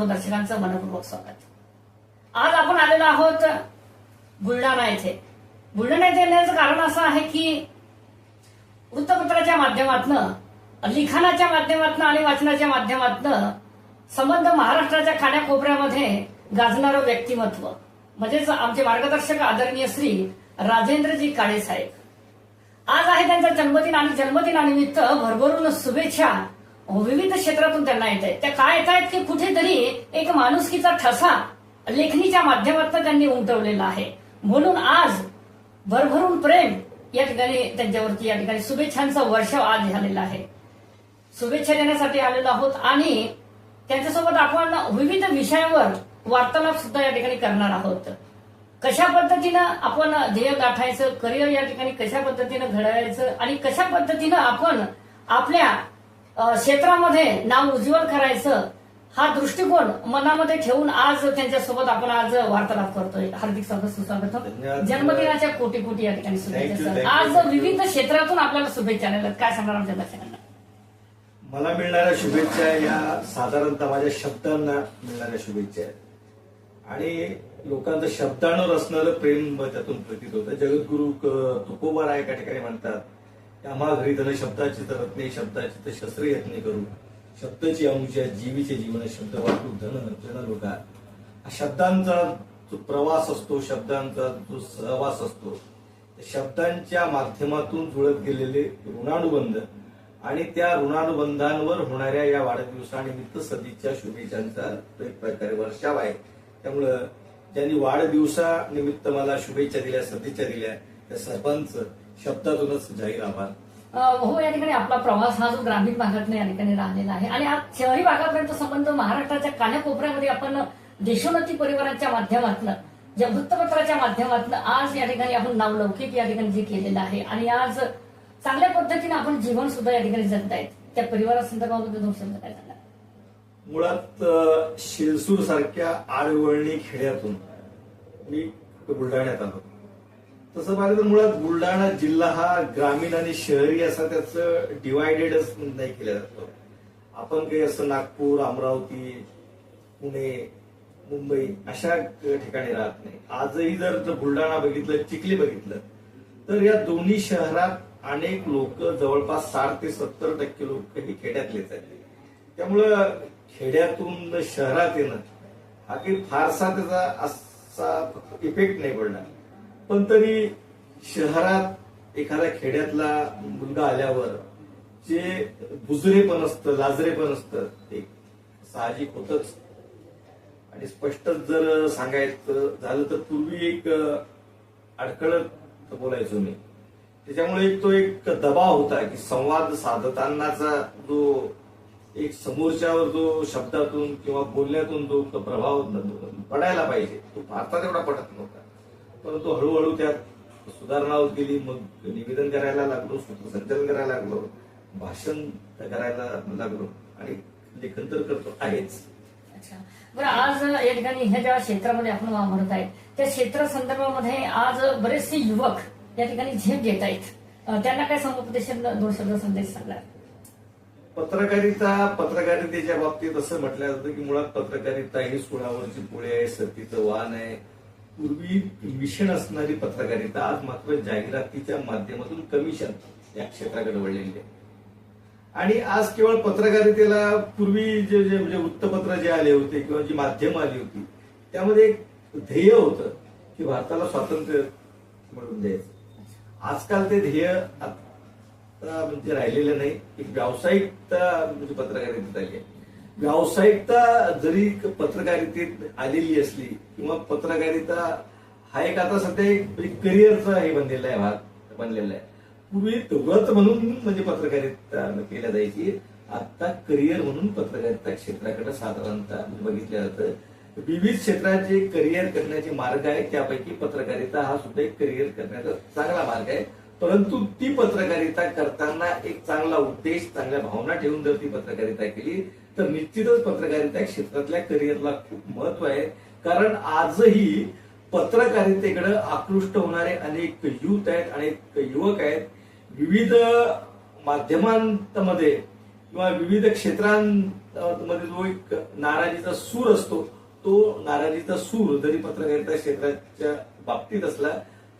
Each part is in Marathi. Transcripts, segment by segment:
हो, सर्व दर्शकांचं मनपूर्वक स्वागत. आज आपण आलेलो आहोत बुलढाणा येथे. बुलढाणा येथे येण्याचं कारण असं आहे की वृत्तपत्राच्या माध्यमातनं लिखाणाच्या माध्यमातनं आणि वाचनाच्या माध्यमातनं संबंध महाराष्ट्राच्या खाण्याकोपऱ्यामध्ये गाजणारं व्यक्तिमत्व. म्हणजेच आमचे मार्गदर्शक आदरणीय श्री राजेंद्रजी काळे साहेब. आज आहे त्यांचा जन्मदिन आणि जन्मदिनानिमित्त भरभरून शुभेच्छा विविध क्षेत्रातून त्यांना येत आहेत त्या काय येत आहेत की कुठेतरी एक माणुसकीचा ठसा लेखणीच्या माध्यमातून त्यांनी उमटवलेला आहे. म्हणून आज भरभरून प्रेम या ठिकाणी त्यांच्यावरती या ठिकाणी शुभेच्छांचा वर्षाव आज झालेला आहे. शुभेच्छा देण्यासाठी आलेलो आहोत आणि त्यांच्यासोबत आपण विविध विषयावर वार्तालाप सुद्धा या ठिकाणी करणार आहोत. कशा पद्धतीनं आपण ध्येय गाठायचं करिअर या ठिकाणी कशा पद्धतीनं घडवायचं आणि कशा पद्धतीनं आपण आपल्या क्षेत्रामध्ये नाव उज्ज्वल करायचं हा दृष्टिकोन मनामध्ये ठेवून आज त्यांच्यासोबत आपण आज वार्तालाप करतोय हार्दिक स्वागत सुस्वागत. जन्मदिनाच्या कोटी कोटी या ठिकाणी शुभेच्छा आज. विविध क्षेत्रातून आपल्याला शुभेच्छा आलेल्या आहेत. काय सांगणार आमच्या दर्शकांना मला मिळणाऱ्या शुभेच्छा या साधारणतः माझ्या शब्दांना मिळणाऱ्या शुभेच्छा आहेत आणि लोकांचं शब्दांवर असणारं प्रेम त्यातून प्रतीत होतं जगद्गुरु क- तुकोबाराय एका ठिकाणी म्हणतात आम्हा घरी धन शब्दाची तर रत्ने शब्दाची तर शस्त्र यत्ने करू. शब्दाची अंशा जीवीचे जीवन शब्द वाटू धन जन लोका हा शब्दांचा जो प्रवास असतो शब्दांचा जो सहवास असतो शब्दांच्या माध्यमातून जुळत गेलेले ऋणानुबंध आणि त्या ऋणानुबंधांवर होणाऱ्या या वाढदिवसानिमित्त सदिच्छा शुभेच्छांचा एक प्रकारे वर्षाव आहे. त्यामुळं ज्यांनी वाढदिवसानिमित्त मला शुभेच्छा दिल्या सदिच्छा दिल्या त्या सर्वांचं शब्दातूनच जाहीर आभार हो या ठिकाणी आपला प्रवास हा जो ग्रामीण भागातून या ठिकाणी राहिलेला आहे. आणि आज शहरी भागापर्यंत संबंध महाराष्ट्राच्या कान्याकोपऱ्यामध्ये आपण देशोन्नती परिवाराच्या माध्यमातून ज्या वृत्तपत्राच्या माध्यमातून आज या ठिकाणी आपण नावलौकिक या ठिकाणी जे केलेलं आहे. आणि आज चांगल्या पद्धतीने आपण जीवन सुद्धा या ठिकाणी जगतायत त्या परिवारासंदर्भामध्ये दोन शब्द काय सांगा मुळात शिरसूर सारख्या आडवळणी खेड्यातून मी बुलढाण्यात आलो. तसं पाहिलं तर मुळात बुलढाणा जिल्हा हा ग्रामीण आणि शहरी असा त्याचं डिवायडेडच नाही केलं जातो. आपण काही असं नागपूर अमरावती पुणे मुंबई अशा ठिकाणी राहत नाही. आजही जर बुलढाणा बघितलं चिखली बघितलं तर या दोन्ही शहरात अनेक लोक जवळपास साठ ते सत्तर टक्के लोक हे खेड्यातलेच आहेत. त्यामुळं खेड्यातून शहरात येणं हा काही फारसा त्याचा असा इफेक्ट नाही पडणार. पण तरी शहरात एखाद्या खेड्यातला मुलगा आल्यावर जे बुजरेपण असतं लाजरेपण असतं ते साहजिक होतच. आणि स्पष्टच जर सांगायचं झालं तर पूर्वी एक अडखळत बोलायचो मी. त्याच्यामुळे एक तो एक दबाव होता की संवाद साधतानाचा जो एक समोरच्यावर जो शब्दातून किंवा बोलण्यातून जो तो प्रभाव पडायला पाहिजे. तो भारतात एवढा पडत नव्हता. परंतु हळूहळू त्यात सुधारणा होत गेली मग निवेदन करायला लागलो सूत्रसंचालन करायला लागलो भाषण करायला लागलो आणि लेखन तर करतो आहेच. अच्छा. बरं आज या ठिकाणी ह्या ज्या क्षेत्रामध्ये आपण वावरत आहेत त्या क्षेत्र संदर्भामध्ये आज बरेचसे युवक या ठिकाणी झेप घेत आहेत. त्यांना काय समुपदेशन दोन शब्द संदेश सांगणार पत्रकारिता पत्रकारितेच्या बाबतीत असं म्हटलं जातं की मुळात पत्रकारिता ही सोळावरची पोळी आहे सतीचं वाहन आहे पूर्वी मिशन असणारी पत्रकारिता आज मात्र जाहिरातीच्या माध्यमातून कमिशन या क्षेत्राकडे वळलेली आहे. आणि आज केवळ पत्रकारितेला पूर्वी जे जे म्हणजे वृत्तपत्र जे आले होते किंवा जी माध्यमं आली होती त्यामध्ये एक ध्येय होतं की भारताला स्वातंत्र्य मिळवून द्यायचं. आजकाल ते ध्येय आता म्हणजे राहिलेलं नाही. एक व्यावसायिकता म्हणजे पत्रकारितेत आली आहे. व्यावसायिकता जरी पत्रकारितेत आलेली असली किंवा पत्रकारिता हा एक आता सध्या एक करिअरचा हे बनलेला आहे भाग बनलेला आहे. पूर्वी व्रत म्हणून म्हणजे पत्रकारिता केल्या जायची. आता करिअर म्हणून पत्रकारिता क्षेत्राकडे साधारणतः म्हणजे बघितलं जातं. विविध क्षेत्राचे करिअर करण्याचे मार्ग आहे त्यापैकी पत्रकारिता हा सुद्धा एक करिअर करण्याचा चांगला मार्ग आहे. परंतु ती पत्रकारिता करताना एक चांगला उद्देश चांगल्या भावना ठेवून जर ती पत्रकारिता केली तर निश्चितच पत्रकारिता क्षेत्रातल्या करिअरला खूप महत्त्व आहे. कारण आजही पत्रकारितेकडे आकृष्ट होणारे अनेक युथ आहेत अनेक युवक आहेत. विविध माध्यमांमध्ये किंवा विविध क्षेत्रांमध्ये जो एक नाराजीचा सूर असतो तो नाराजीचा सूर जरी पत्रकारिता क्षेत्राच्या बाबतीत असला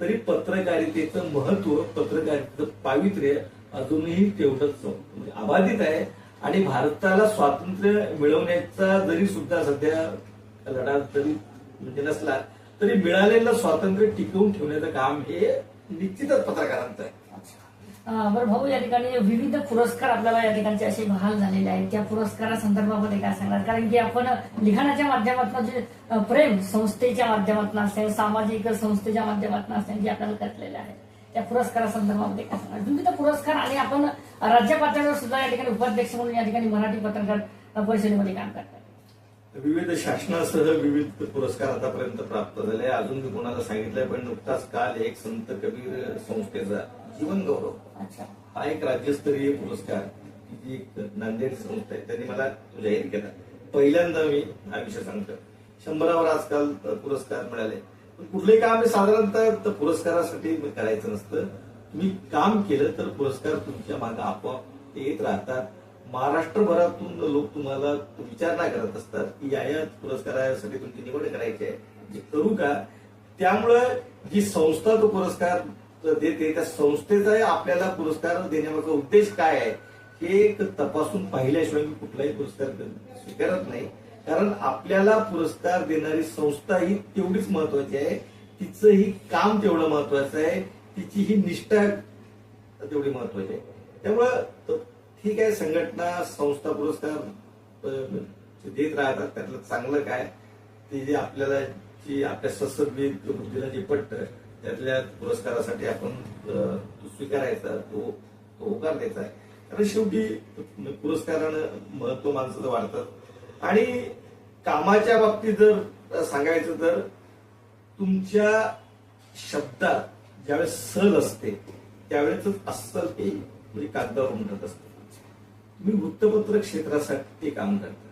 तरी पत्रकारितेचं महत्त्व पत्रकारितेचं पावित्र्य अजूनही तेवढंच म्हणजे अबाधित आहे. आणि भारताला स्वातंत्र्य मिळवण्याचा जरी सुद्धा सध्या लढा जरी म्हणजे नसला तरी मिळालेलं स्वातंत्र्य टिकवून ठेवण्याचं काम हे निश्चितच पत्रकारांचं आहे. बरं भाऊ या ठिकाणी विविध पुरस्कार आपल्याला या ठिकाणचे असे बहाल झालेले आहेत. त्या पुरस्कारासंदर्भामध्ये काय सांगणार? कारण की आपण लिखाणाच्या माध्यमातून जे प्रेम संस्थेच्या माध्यमातून असेल सामाजिक संस्थेच्या माध्यमातून असेल जे आपल्याला करलेले आहे. त्या पुरस्कारासंदर्भामध्ये काय सांगणार. विविध पुरस्कार आणि आपण राज्य पातळीवर सुद्धा या ठिकाणी उपाध्यक्ष म्हणून या ठिकाणी मराठी पत्रकार परिषदेमध्ये काम करतात. विविध शासनासह विविध पुरस्कार आतापर्यंत प्राप्त झाले. अजून मी कोणाला सांगितलंय पण नुकताच काल एक संत कबीर संस्थेचा जीवन गौरव. हा एक राज्यस्तरीय पुरस्कार जी एक नांदेड संस्था आहे. त्यांनी मला जाहीर केला. पहिल्यांदा मी हा विषय सांगतो. शंभरावर आजकाल पुरस्कार मिळाले. कुठलंही काम साधारणतः पुरस्कारासाठी करायचं नसतं. तुम्ही काम केलं तर पुरस्कार तुमच्या मागे आपोआप ते येत राहतात. महाराष्ट्रभरातून लोक तुम्हाला विचारणा करत असतात की या या पुरस्कारासाठी तुमची निवड करायची आहे. जे करू का? त्यामुळं जी संस्था तो पुरस्कार देते त्या संस्थेचा आपल्याला पुरस्कार देण्यामागचा उद्देश काय आहे हे एक तपासून पाहिल्याशिवाय मी कुठलाही पुरस्कार स्वीकारत नाही. कारण आपल्याला पुरस्कार देणारी संस्था ही तेवढीच महत्वाची आहे. तिचंही काम तेवढं महत्वाचं आहे. तिची ही निष्ठा तेवढी महत्वाची आहे. त्यामुळं ठीक आहे संघटना संस्था पुरस्कार देत राहतात त्यातलं चांगलं काय? ते जे आपल्याला जी आपल्या ससद्विक बुद्धीला जे पट्ट त्यातल्या पुरस्कारासाठी आपण स्वीकारायचा तो तो होकार द्यायचा आहे. कारण शेवटी पुरस्कारानं महत्त्व माणसाचं वाढतात. आणि कामाच्या बाबतीत जर सांगायचं तर तुमच्या शब्दात ज्यावेळेस सल असते त्यावेळेस अस्सल हे म्हणजे कागदावर उमटत असते. तुम्ही वृत्तपत्र क्षेत्रासाठी काम करता.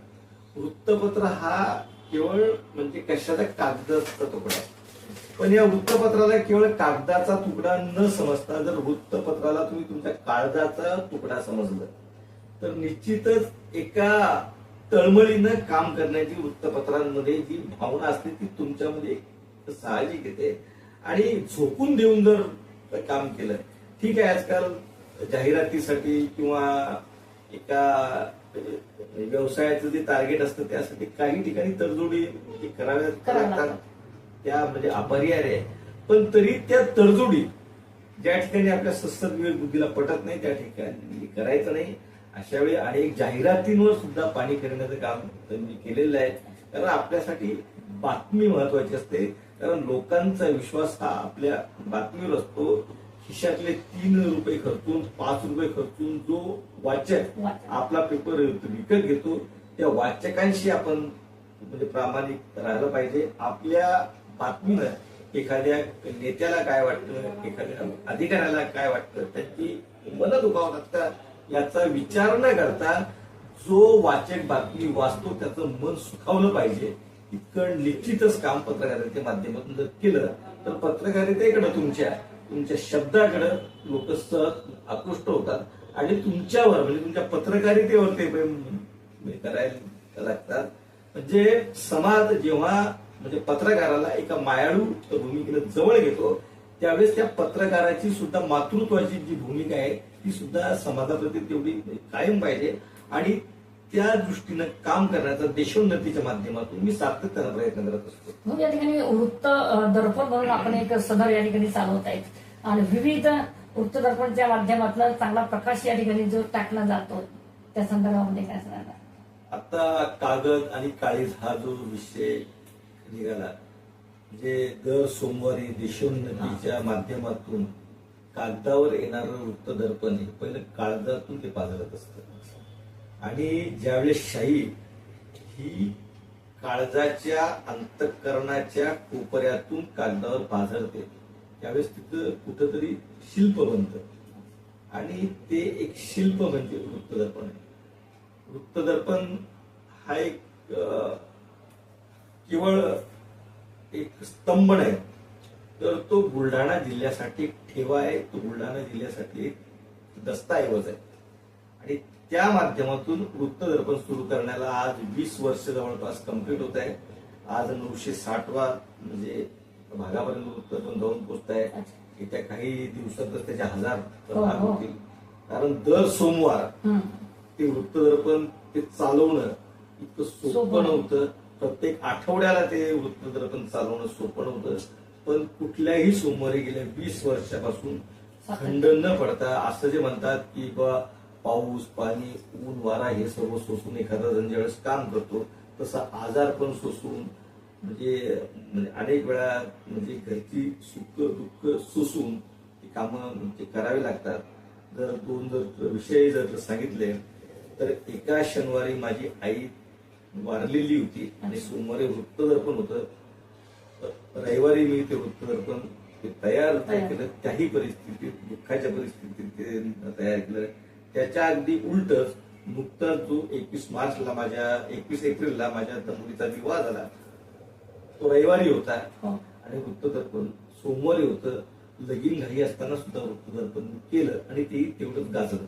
वृत्तपत्र हा केवळ म्हणजे कशाचा कागदाचा तुकडा पण. या वृत्तपत्राला केवळ कागदाचा तुकडा न समजता जर वृत्तपत्राला तुम्ही तुमच्या काळजाचा तुकडा समजलं तर निश्चितच एका तळमळीनं काम करण्याची वृत्तपत्रांमध्ये जी भावना असते ती तुमच्यामध्ये साहजिक येते. आणि झोकून देऊन जर काम केलं ठीक आहे आजकाल जाहिरातीसाठी किंवा एका व्यवसायाचं जे टार्गेट असतं त्यासाठी काही ठिकाणी तडजोडी जी कराव्या कराव्या लागतात. त्या म्हणजे अपरिहार्य आहे. पण तरी त्या तडजोडी ज्या ठिकाणी आपल्या सस्तविवेक बुद्धीला पटत नाही त्या ठिकाणी करायचं नाही. अशा वेळी अनेक जाहिरातींवर सुद्धा पाणी करण्याचं काम त्यांनी केलेलं आहे. कारण आपल्यासाठी बातमी महत्वाची असते. कारण लोकांचा विश्वास हा आपल्या बातमीवर असतो. खिशातले तीन रुपये खर्चून पाच रुपये खर्चून जो वाचक वाचक. आपला पेपर विकत घेतो त्या वाचकांशी आपण म्हणजे प्रामाणिक राहिलं पाहिजे. आपल्या बातमीनं एखाद्या नेत्याला काय वाटतं एखाद्या अधिकाऱ्याला काय वाटतं त्याची मन दुखावतात. का याचा विचार न करता जो वाचक बातमी वाचतो त्याचं मन सुखावलं पाहिजे. इतकं निश्चितच काम पत्रकारितेच्या माध्यमातून जर केलं तर पत्रकारितेकडे तुमच्या तुमच्या शब्दाकडे लोक सहज आकृष्ट होतात. आणि तुमच्यावर म्हणजे तुमच्या पत्रकारितेवर ते करायला लागतात. म्हणजे समाज जेव्हा म्हणजे पत्रकाराला एका मायाळू भूमिकेला जवळ घेतो त्यावेळेस त्या पत्रकाराची सुद्धा मातृत्वाची जी भूमिका आहे ती सुद्धा समाजाप्रती तेवढी कायम पाहिजे. आणि त्या दृष्टीनं काम करण्याचा देशोन्नतीच्या माध्यमातून मी सातत्यानं प्रयत्न करत असतो. मग या ठिकाणी वृत्त दर्पण म्हणून आपण एक सदर या ठिकाणी चालवत आहेत. आणि विविध वृत्त दर्पणच्या माध्यमातून चांगला प्रकाश या ठिकाणी जो टाकला जातो त्या संदर्भामध्ये काय सांगणार आता कागद आणि काळीज हा जो विषय निघाला म्हणजे दर सोमवारी देशोन्नतीच्या माध्यमातून कागदावर येणारं वृत्त दर्पण हे पहिलं कागदातून ते पाजळत असतं. आणि ज्यावेळेस शाही ही काळजाच्या अंतकरणाच्या कोपऱ्यातून कागदावर पाझरते त्यावेळेस तिथं कुठंतरी शिल्प बनतं. आणि ते एक शिल्प म्हणजे वृत्तदर्पण आहे. वृत्तदर्पण हा एक केवळ एक स्तंभ नाही तर तो बुलढाणा जिल्ह्यासाठी ठेवा आहे तो बुलढाणा जिल्ह्यासाठी एक दस्ताऐवज आहे आणि त्या माध्यमातून वृत्तदर्पण सुरू करण्याला आज वीस वर्ष जवळपास कंप्लीट होत आहे आज नऊशे साठवा म्हणजे भागापर्यंत वृत्तदर्पण जाऊन पोहोचत आहे. येत्या काही दिवसातच त्याचे हजार हो, भाग हो. होतील कारण दर सोमवार. ते वृत्तदर्पण ते चालवणं इतकं सोपं. नव्हतं प्रत्येक आठवड्याला ते वृत्तदर्पण चालवणं सोपं नव्हतं. पण कुठल्याही सोमवारी गेल्या वीस वर्षापासून खंड न पडता असं जे म्हणतात की बा पाऊस पाणी ऊन वारा हे सर्व सोसून एखादा जण ज्यावेळेस काम करतो तसं आजार पण सोसून म्हणजे म्हणजे अनेक वेळा म्हणजे घरची सुख दुःख सोसून ती कामं म्हणजे करावी लागतात. जर दोन जर विषय जर सांगितले तर एका शनिवारी माझी आई वारलेली होती आणि सोमवारी वृत्तदर्पण होतं. रविवारी मी ते वृत्तदर्पण तयार. केलं. त्याही परिस्थितीत दुःखाच्या परिस्थितीत ते तयार केलं. त्याच्या अगदी उलटच नुकताच जो एकवीस मार्चला माझ्या एकवीस एप्रिलला माझ्या तरुणीचा विवाह झाला तो रविवारी होता. हो. आणि वृत्तदर्पण सोमवारी होतं. लगीन घाई असताना सुद्धा वृत्तदर्पण केलं आणि तेही तेवढंच गाजलं.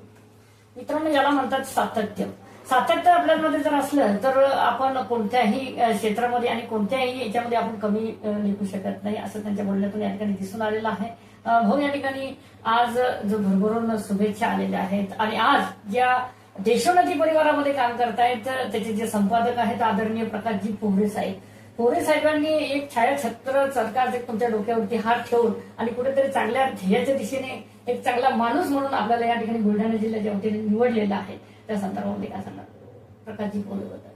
मित्रांनो याला म्हणतात सातत्य. सातत्य आपल्यामध्ये जर असलं तर आपण कोणत्याही क्षेत्रामध्ये आणि कोणत्याही याच्यामध्ये आपण कमी निघू शकत नाही असं त्यांच्या बोलण्यातून या ठिकाणी दिसून आलेलं आहे. भाऊ या ठिकाणी आज जो भरभरून शुभेच्छा आलेल्या आहेत आणि आज ज्या देशोन्नती परिवारामध्ये काम करतायत त्याचे जे संपादक आहेत आदरणीय प्रकाशजी पोहरे साहेब. पोहरे साहेबांनी एक छायाछत्र सरकार तुमच्या डोक्यावरती हात ठेवून आणि कुठेतरी चांगल्या ध्येयाच्या दिशेने एक चांगला माणूस म्हणून आपल्याला या ठिकाणी बुलढाणा जिल्ह्याच्या वतीने निवडलेला आहे. त्या संदर्भामध्ये काय सांगणार प्रकाशजी बोलत होता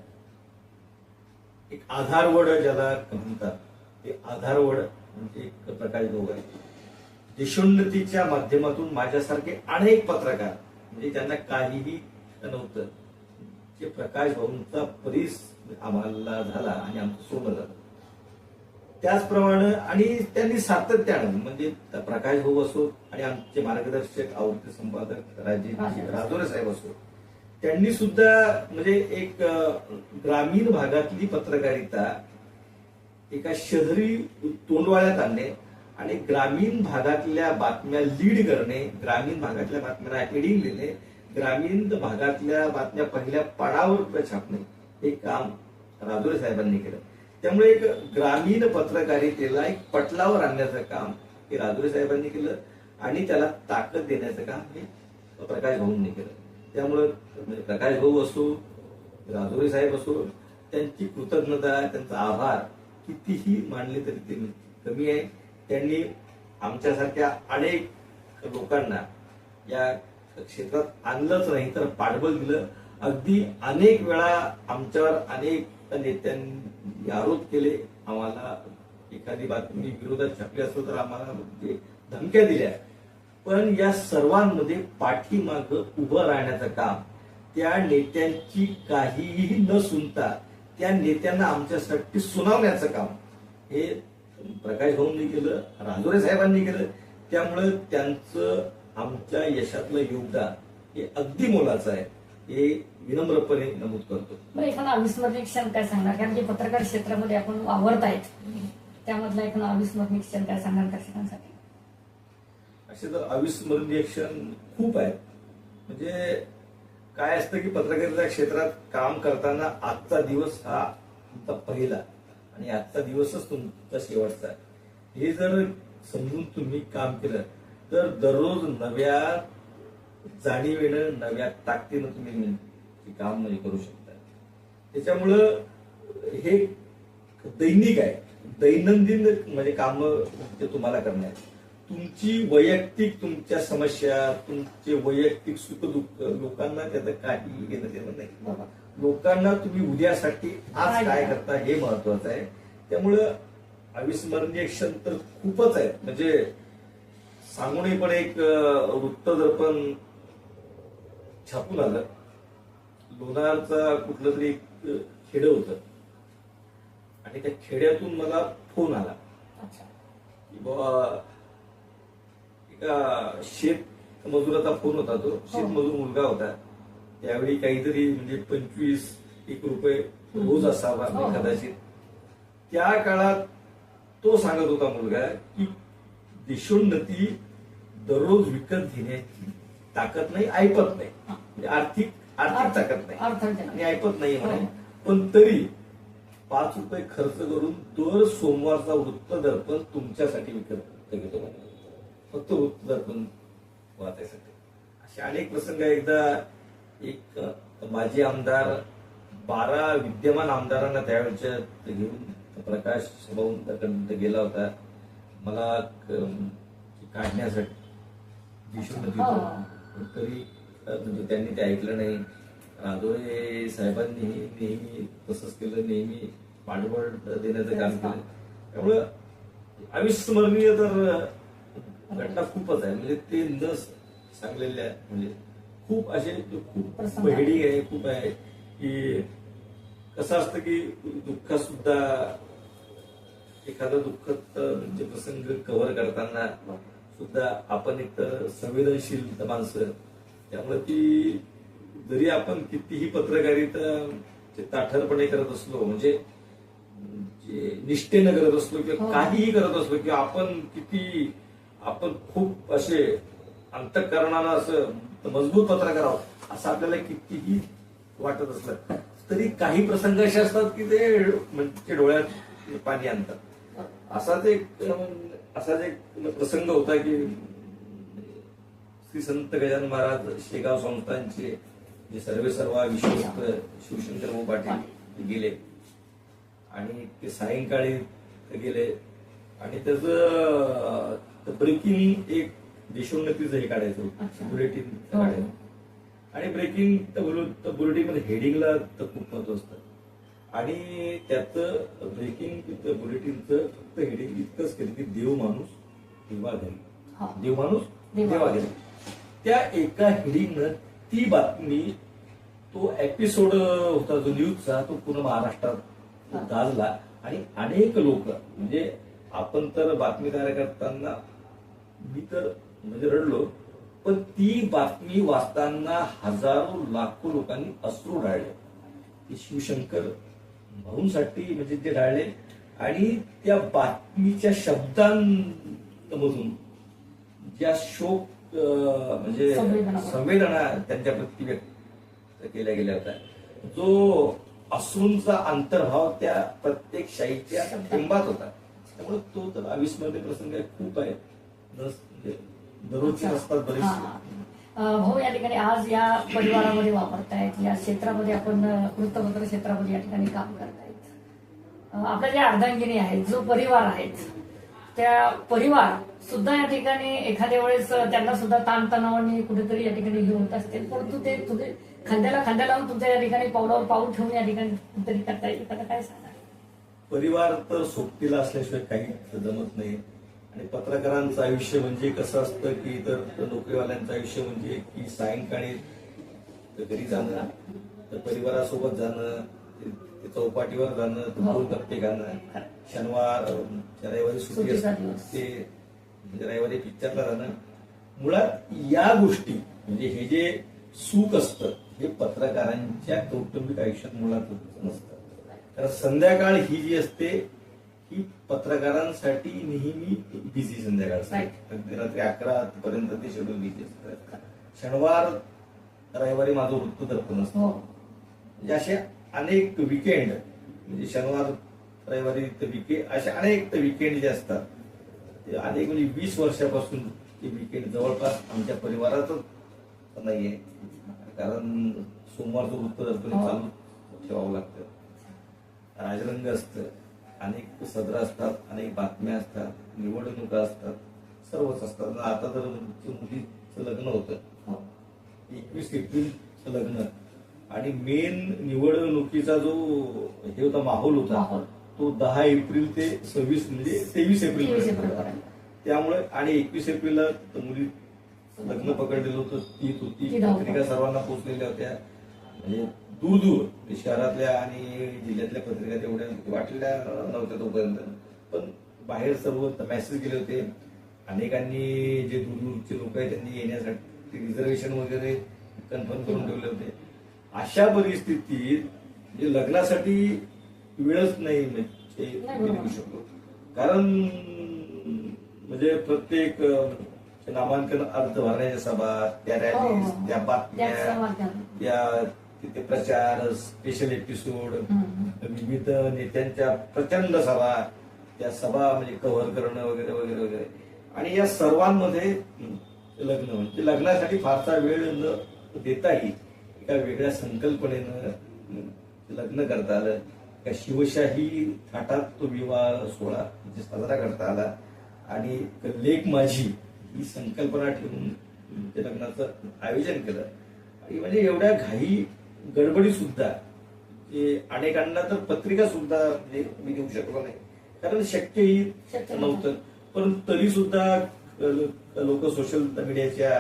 एक आधारवड ज्याला म्हणतात ते आधारवड म्हणजे एक प्रकाश भाऊ आहे देशोन्नतीच्या माध्यमातून माझ्यासारखे अनेक पत्रकार म्हणजे त्यांना काहीही नव्हतं. जे प्रकाश भाऊंचा परीस आम्हाला झाला आणि आमचं सोनं झालं. त्याचप्रमाणे आणि त्यांनी सातत्यानं म्हणजे प्रकाश भाऊ असो आणि आमचे मार्गदर्शक आवृत्ती संपादक राजे राजोरे साहेब असो त्यांनी सुद्धा म्हणजे एक ग्रामीण भागातली पत्रकारिता एका शहरी तोंडवाळ्यात आणणे आणि ग्रामीण भागातल्या बातम्या लीड करणे ग्रामीण भागातल्या बातम्यांना हेडिंग देणे ग्रामीण भागातल्या बातम्या पहिल्या पाडावर छापणे हे काम राजुरे साहेबांनी केलं. त्यामुळे एक ग्रामीण पत्रकारितेला एक पटलावर आणण्याचं काम हे राजुरे साहेबांनी केलं आणि त्याला ताकद देण्याचं काम हे प्रकाश भाऊंनी केलं. त्यामुळं प्रकाश भाऊ असो राजोरी साहेब असो त्यांची कृतज्ञता त्यांचा आभार कितीही मानले तरी ते कमी आहे. त्यांनी आमच्यासारख्या अनेक लोकांना या क्षेत्रात आणलंच नाही तर पाठबळ दिलं. अगदी अनेक वेळा आमच्यावर अनेक नेत्यांनी आरोप केले. आम्हाला एखादी बातमी विरोधात छापली असतो तर आम्हाला धमक्या दिल्या पण या सर्वांमध्ये पाठीमाग उभं राहण्याचं काम. त्या नेत्यांची काहीही न सुनता त्या नेत्यांना आमच्यासाठी सुनावण्याचं काम. हे प्रकाश भाऊंनी केलं राजोरे साहेबांनी केलं. त्यामुळे त्यांचं आमच्या यशातलं योगदान हे अगदी मोलाचं आहे. हे विनम्रपणे नमूद करतो. एखादा अविस्मरणीय क्षण काय सांगणार? कारण की पत्रकार क्षेत्रामध्ये आपण वावरत आहेत त्यामधला एखादा अविस्मरणीय क्षण काय सांगणार दर्शकांसाठी? असे तर अविस्मरणीय क्षण खूप आहेत. म्हणजे काय असतं की पत्रकारिता क्षेत्रात काम करताना आजचा दिवस हा तुमचा पहिला आणि आजचा दिवसच तुमचा शेवटचा. आहे हे जर समजून तुम्ही काम केलं तर दररोज नव्या जाणीवेनं नव्या ताकदीनं तुम्ही काम म्हणजे करू शकता. त्याच्यामुळं हे दैनिक आहे. दैनंदिन म्हणजे काम ते तुम्हाला करण्यात तुमची वैयक्तिक तुमच्या समस्या तुमचे वैयक्तिक सुख दुःख लोकांना त्याचं काही घेणं देणं नाही. लोकांना तुम्ही उद्यासाठी आज काय करता हे महत्वाचं आहे. त्यामुळं अविस्मरणीय क्षण तर खूपच आहेत. म्हणजे सांगूनही पण एक अं, वृत्तदर्पण छापून आलं लोणारचा कुठलं तरी खेडं होतं. आणि त्या खेड्यातून मला फोन आला. अच्छा. की बाबा शेत मजुराचा फोन होता तो. शेत मजूर मुलगा होता. त्यावेळी काहीतरी म्हणजे पंचवीस एक रुपये रोज असावा हो. कदाचित. त्या काळात तो सांगत होता मुलगा की देशोन्नती दररोज विकत घेण्याची ताकद नाही ऐपत नाही. म्हणजे आर्थिक आर्थिक ताकद नाही. आणि ऐकत नाही म्हणे. हो. पण तरी पाच रुपये खर्च करून दर सोमवारचा वृत्त दर्पण तुमच्यासाठी विकत घेतो म्हणे. फक्त दर्पण वाचायसाठी. असे अनेक प्रसंग एकदा एक माजी आमदार बारा विद्यमान आमदारांना त्यावेळच्या घेऊन प्रकाश भाऊंकडे गेला होता. मला काढण्यासाठी दिसून हो. तरी म्हणजे त्यांनी ते ऐकलं नाही. राजोळे साहेबांनी नेहमी तसंच केलं नेहमी पाठबळ देण्याचं काम केलं. त्यामुळं अविस्मरणीय तर घटना खूपच आहे म्हणजे ते न सांगलेल्या म्हणजे खूप असे खूप. बहिडी आहे खूप आहे की कसं असतं की दुःखात सुद्धा एखादा दुःखद म्हणजे प्रसंग कव्हर करताना सुद्धा आपण एक तर संवेदनशील माणसं त्यामुळे ती जरी आपण कितीही पत्रकारिता ताठरपणे करत असलो म्हणजे जे निष्ठेनं करत असलो किंवा हो. काहीही करत असलो किंवा आपण किती आपण खूप असे अंतकरणानं असं मजबूत पत्रकार आहोत असं आपल्याला कितीही वाटत असलं तरी काही प्रसंग असे असतात की ते म्हणजे डोळ्यात पाणी आणतात. असाच एक असाच एक प्रसंग होता की श्री संत गजानन महाराज शेगाव संस्थांचे जे सर्वे सर्व विश्वस्त शिवशंकर भाऊ पाटील गेले. आणि ते सायंकाळी गेले. आणि त्याचं ब्रेकिंग एक देशोन्नतीचं हे काढायचं बुलेटिन हो. काढायचं आणि ब्रेकिंग त्या बुलेटिनमध्ये हेडिंगला तर खूप महत्त्व असतं. आणि त्याचं ब्रेकिंग बुलेटिनचं फक्त हेडिंग इतकंच केलं की देव माणूस देवा घरी. हा. देव माणूस देवा देवा घरी. त्या एका हेडिंगनं ती बातमी तो एपिसोड होता जो न्यूजचा तो पूर्ण महाराष्ट्रात गाजला. आणि अनेक लोक म्हणजे आपण तर बातमी तयार करताना मी तर म्हणजे रडलो पण ती बातमी वाचताना हजारो लाखो लोकांनी अश्रू ढाळले. ते शिवशंकर भाऊंसाठी म्हणजे ते ढाळले आणि त्या बातमीच्या शब्दांमधून ज्या शोक म्हणजे संवेदना. त्यांच्या प्रती व्यक्त केल्या गेल्या होत्या. जो अश्रूंचा अंतर्भाव त्या प्रत्येक शाहीच्या थेंबात होता. त्यामुळे तो तर अविस्मरणीय प्रसंग खूप आहे. असतात हा. भाऊ या ठिकाणी आज या परिवारामध्ये वापरतायत या क्षेत्रामध्ये आपण वृत्तपत्र क्षेत्रामध्ये या ठिकाणी काम करतायत. आपल्या ज्या अर्धांगिनी आहेत जो परिवार आहेत त्या परिवार सुद्धा या ठिकाणी एखाद्या वेळेस त्यांना सुद्धा ताणतणावाने कुठेतरी या ठिकाणी हे होत असतील. परंतु ते तुझे खांद्याला खांद्या लावून तुमच्या या ठिकाणी पावलावर पाऊल ठेवून या ठिकाणी कुठेतरी करता येईल काय सांगा परिवार तर सोबतीला असल्याशिवाय काही जमत नाही. आणि पत्रकारांचं आयुष्य म्हणजे कसं असतं की तर नोकरीवाल्यांचं आयुष्य म्हणजे की सायंकाळी घरी जाणं तर परिवारासोबत जाणं चौपाटीवर जाणं हो. दोन कप्पे गाणं शनिवार रविवारी सुट्टी असते. ते म्हणजे रविवारी पिक्चरला जाणं मुळात या गोष्टी म्हणजे हे जे सुख असतं हे पत्रकारांच्या कौटुंबिक आयुष्यात मुळात नसतं कारण संध्याकाळ ही जी असते पत्रकारांसाठी नेहमी बिझी संध्याकाळ असते रात्री अकरा पर्यंत ते शेड्यूल बिझी असतं शनिवार रविवारी माझं वृत्त दर्पण असतं. हो. म्हणजे असे अनेक विकेंड म्हणजे शनिवार रविवारी विकेंड असे अनेक विकेंड जे असतात ते अनेक म्हणजे वीस वर्षापासून ते विकेंड जवळपास आमच्या परिवारातच नाहीये. कारण सोमवारचं वृत्त दर्पण हो. चालू ठेवावं लागतं. राजरंग असतं. अनेक सदर असतात अनेक बातम्या असतात निवडणुका असतात सर्वच असतात. आता तर मुलीचं लग्न होतं. एकवीस एप्रिलचं लग्न. आणि मेन निवडणुकीचा जो हे होता माहोल होता. तो दहा एप्रिल ते सव्वीस म्हणजे तेवीस एप्रिल होता. त्यामुळे आणि एकवीस एप्रिलला मुली लग्न पकडलेलं होतं. तीच होती. ती धावपळ. पत्रिका सर्वांना पोहोचलेल्या होत्या. म्हणजे दूर दूर. म्हणजे शहरातल्या आणि जिल्ह्यातल्या पत्रिका तेवढ्या वाटलेल्या नव्हत्या तोपर्यंत. पण बाहेर सर्व मेसेज गेले होते. अनेकांनी जे दूर दूरचे लोक आहेत त्यांनी येण्यासाठी रिझर्वेशन वगैरे कन्फर्म करून ठेवले होते. अशा परिस्थितीत म्हणजे लग्नासाठी वेळच नाही म्हणजे शकलो. कारण म्हणजे प्रत्येक नामांकन अर्ज भरण्याच्या सभा त्या हो, रॅलीज हो. त्या बातम्या त्याच माध्यमातून. या तिथे प्रचार स्पेशल एपिसोड. विविध नेत्यांच्या प्रचंड सभा त्या सभा म्हणजे कव्हर करणं वगैरे वगैरे वगैरे. आणि या सर्वांमध्ये लग्न म्हणजे लग्नासाठी फारसा वेळ न देताही एका वेगळ्या संकल्पनेनं लग्न करता आलं एका शिवशाही थाटात तो विवाह सोहळा म्हणजे साजरा करता आला. आणि लेख माझी ही संकल्पना ठेवून ते लग्नाचं आयोजन केलं. आणि म्हणजे एवढ्या घाई गडबडी सुद्धा अनेकांना तर पत्रिका सुद्धा मी घेऊ शकलो नाही. कारण शक्यही शक्य नव्हतं. परंतु तरी सुद्धा लोक सोशल मीडियाच्या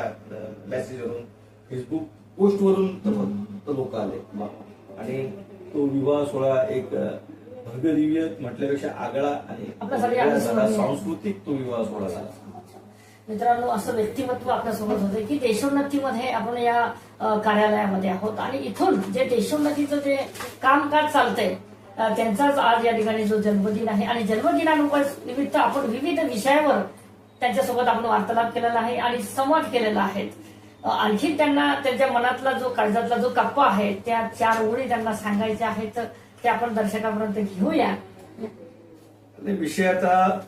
मेसेजवरून फेसबुक पोस्टवरून लोक आले. आणि तो विवाह सोहळा एक भव्य दिव्य म्हटल्यापेक्षा आगळा आणि सांस्कृतिक तो विवाह सोहळा झाला. मित्रांनो असं व्यक्तिमत्व आपल्यासोबत होते की देशोन्नतीमध्ये आपण या कार्यालयामध्ये आहोत. आणि इथून जे देशोन्नतीचं जे कामकाज चालतंय त्यांचाच आज या ठिकाणी जो जन्मदिन आहे. आणि निमित्त आपण विविध विषयावर त्यांच्यासोबत आपण वार्तालाप केलेला आहे आणि संवाद केलेला आहे आणखी त्यांना त्यांच्या मनातला जो काळजातला जो कप्पा आहे त्या चार ओळी त्यांना सांगायच्या आहेत. ते आपण दर्शकापर्यंत घेऊया. आणि विषय आता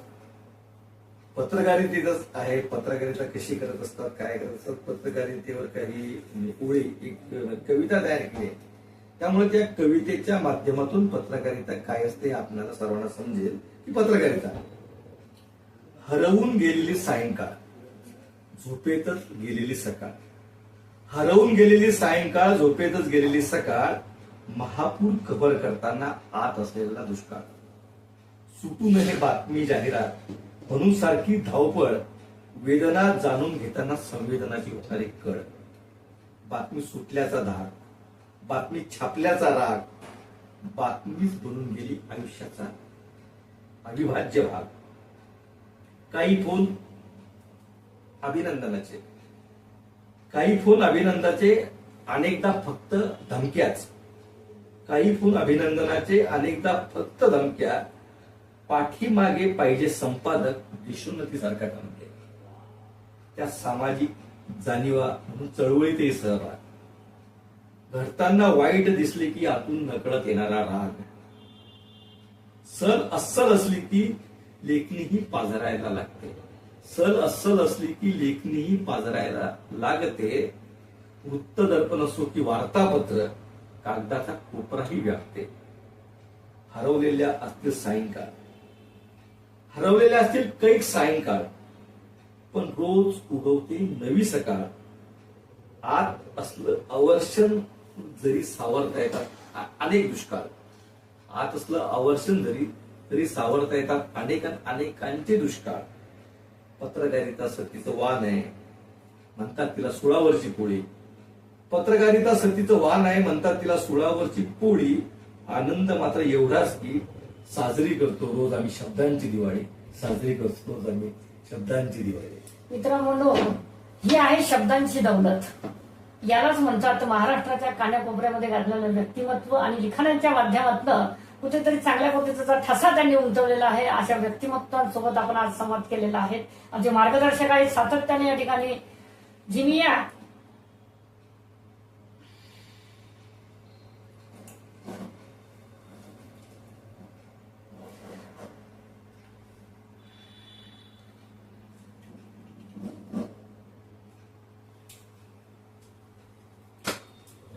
पत्रकारितेतच आहे. पत्रकारिता कशी करत असतात काय करत असतात? पत्रकारितेवर काही ओळी एक कविता तयार केली त्यामुळे त्या कवितेच्या माध्यमातून पत्रकारिता काय असते आपल्याला सर्वांना समजेल की पत्रकारिता. हरवून गेलेली सायंकाळ झोपेतच गेलेली सकाळ. हरवून गेलेली सायंकाळ झोपेतच गेलेली सकाळ महापूर कव्हर करताना आत असलेला दुष्काळ. सुटू नये बातमी जाहिरात. म्हणून सारखी धावपळ वेदना जाणून घेताना संवेदनाची होणारी कळ. बातमी सुटल्याचा धाक बातमी छापल्याचा राग बातमीच बनून गेली आयुष्याचा अविभाज्य भाग. काही फोन अभिनंदनाचे. काही फोन अभिनंदनाचे अनेकदा फक्त धमक्याच. काही फोन अभिनंदनाचे अनेकदा फक्त धमक्या पाठीमागे पाहिजे संपादक विष्णुनतीसारखा केलं. त्या सामाजिक जाणीवा म्हणून चळवळीतही सहभाग. घडताना वाईट दिसले की आतून नकळत येणारा राग. सल अस्सल असली की लेखणीही पाजरायला लागते. सल अस्सल असली की लेखणीही पाजरायला लागते. वृत्तदर्पण असो की वार्तापत्र कागदाचा कोपराही व्यापते. हरवलेल्या असतील सायंकाळ. हरवलेल्या असतील कैक सायंकाळ. पण रोज उगवते नवी सकाळ. आत असलं अवर्षण जरी सावरता येतात आ- अनेक दुष्काळ. आत असलं अवर्षण जरी तरी सावरता येतात अनेक अनेकांचे दुष्काळ. पत्रकारिता सतीचं वाण आहे म्हणतात तिला सुळावरची पोळी. पत्रकारिता सतीचं वाण आहे म्हणतात तिला सुळावरची पोळी. आनंद मात्र एवढाच की साजरी करतो रोज आम्ही शब्दांची दिवाळी. साजरी करतो रोज आम्ही शब्दांची दिवाळी. मित्रांनो ही आहे शब्दांची दौलत. यालाच म्हणतात महाराष्ट्राच्या कान्याकोपऱ्यामध्ये गाजलेलं व्यक्तिमत्व आणि लिखाणांच्या माध्यमातनं कुठेतरी चांगल्या पद्धतीचा ठसा त्यांनी उमटवलेला आहे. अशा व्यक्तिमत्वांसोबत आपण आज संवाद केलेला आहे. आमचे मार्गदर्शक आहेत सातत्याने या ठिकाणी जिनिया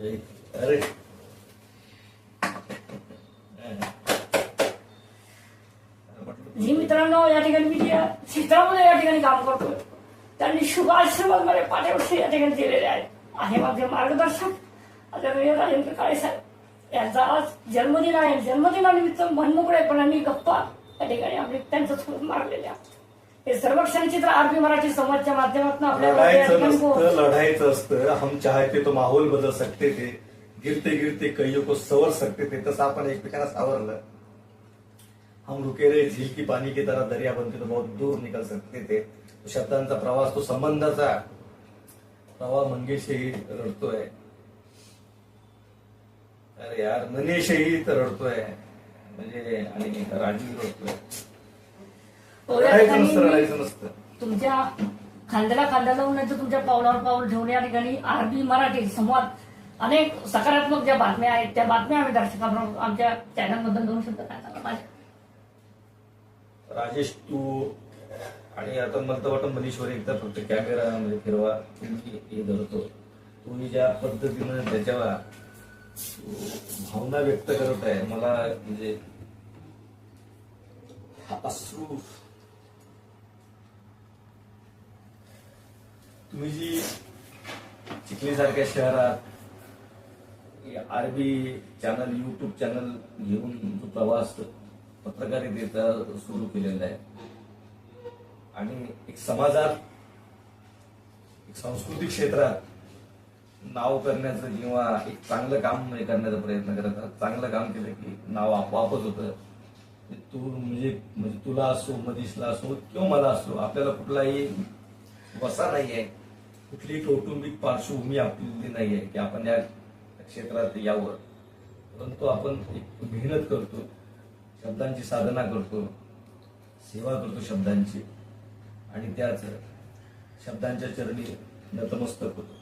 अरे जी मित्रांनो या ठिकाणी मी ज्या क्षेत्रामध्ये या ठिकाणी काम करतोय त्यांनी शुभ आशीर्वाद मला पाठ्यवर्षी या ठिकाणी दिलेले आहेत. आहे माझे मार्गदर्शक राजेंद्र काळे साहेब. यांचा आज जन्मदिन आहे. जन्मदिनानिमित्त मनमोकळेपणाने गप्पा या ठिकाणी आम्ही त्यांच्यासोबत मारलेले आहे हे सर्वक्षण चित्र आरपी मराठी समाजच्या माध्यमातून लढायचं नसतं लढायचं असतं. हम चाहते तो माहोल बदल सकते थे. गिरते गिरते कईयों को सवर सकते थे. तसं आपण एकमेकांना सावरलं. हम रुके रहे झील की पानी की तरह दरिया बनते तो बहुत दूर निकल सकते थे. तो शब्दांचा प्रवास तो संबंधाचा प्रवाह मंगेशही रडतोय. अरे यार मनीषही तर रडतोय. म्हणजे आणि राजीव रडतोय. तुमच्या खांद्याला खांदा लावून नाही तर तुमच्या पावलावर पाऊल ठेवून या ठिकाणी आरबी मराठी संवाद. अनेक सकारात्मक ज्या बातम्या आहेत त्या बातम्या आम्ही दर्शकांबरोबर आमच्या चॅनलमधून दोन शब्द काय सांगा माझ्या? राजेश तू आणि आता मला तर वाटतं मनीश्वर एकदा फक्त कॅमेरा म्हणजे फिरवा तुम्ही हे धरतो. तुम्ही ज्या पद्धतीनं त्याच्या भावना व्यक्त करत आहे मला म्हणजे अश्रू तुम्ही जी चिखलीसारख्या शहरात आरबी चॅनल युट्यूब चॅनल घेऊन जो प्रवास पत्रकारितेचा सुरू केलेला आहे आणि एक समाजात एक सांस्कृतिक क्षेत्रात नाव करण्याचं किंवा एक चांगलं काम म्हणजे करण्याचा प्रयत्न करत चांगलं काम केलं की नाव आपोआपच होतं. तू म्हणजे म्हणजे तुला असो मनीषला असो किंवा मला असो आपल्याला कुठलाही वसा नाही आहे. कुठलीही कौटुंबिक पार्श्वभूमी आपली नाही आहे की आपण या क्षेत्रात यावं. परंतु आपण एक मेहनत करतो शब्दांची साधना करतो सेवा करतो शब्दांची. आणि त्याच शब्दांच्या चरणी नतमस्तक होतो.